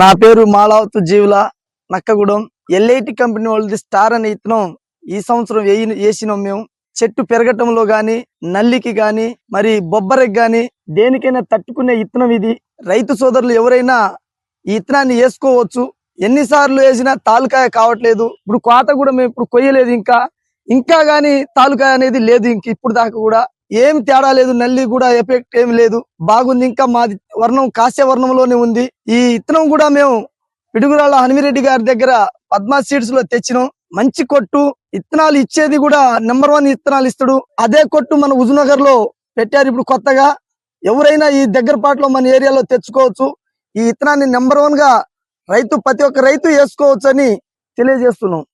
నా పేరు Malavathu Jeevula Nakkagudem. L I T company వాళ్ళది స్టార్ అనే ఇత్తనం ఈ సంవత్సరం వేయి వేసినాం మేము. చెట్టు పెరగటంలో గాని నల్లికి గాని మరి బొబ్బరికి గాని దేనికైనా తట్టుకునే ఇత్తనం ఇది. రైతు సోదరులు ఎవరైనా ఈ ఇత్తనాన్ని వేసుకోవచ్చు. ఎన్నిసార్లు వేసినా తాలుకాయ కావట్లేదు. ఇప్పుడు కోత కూడా మేము ఇప్పుడు కొయ్యలేదు ఇంకా. ఇంకా గాని తాలుకాయ అనేది లేదు ఇంక ఇప్పుడు దాకా కూడా. ఏం తేడా లేదు నల్లి కూడా ఎఫెక్ట్ ఏం లేదు. బాగుంది ఇంకా మాది వర్ణం కాస్య వర్ణంలోనే ఉంది. ఈ ఇత్తనం కూడా మేము పిడుగురాళ్ళ హనుమిరెడ్డి గారి దగ్గర పద్మా సీడ్స్లో తెచ్చినాం. మంచి కొట్టు. ఇత్తనాలు ఇచ్చేది కూడా నెంబర్ వన్ ఇత్తనాలు ఇస్తాడు. అదే కొట్టు మన హుజునగర్లో పెట్టారు ఇప్పుడు కొత్తగా. ఎవరైనా ఈ దగ్గర పాటలో మన ఏరియాలో తెచ్చుకోవచ్చు. ఈ ఇత్తనాన్ని నెంబర్ వన్గా రైతు ప్రతి ఒక్క రైతు వేసుకోవచ్చు అని తెలియజేస్తున్నాం.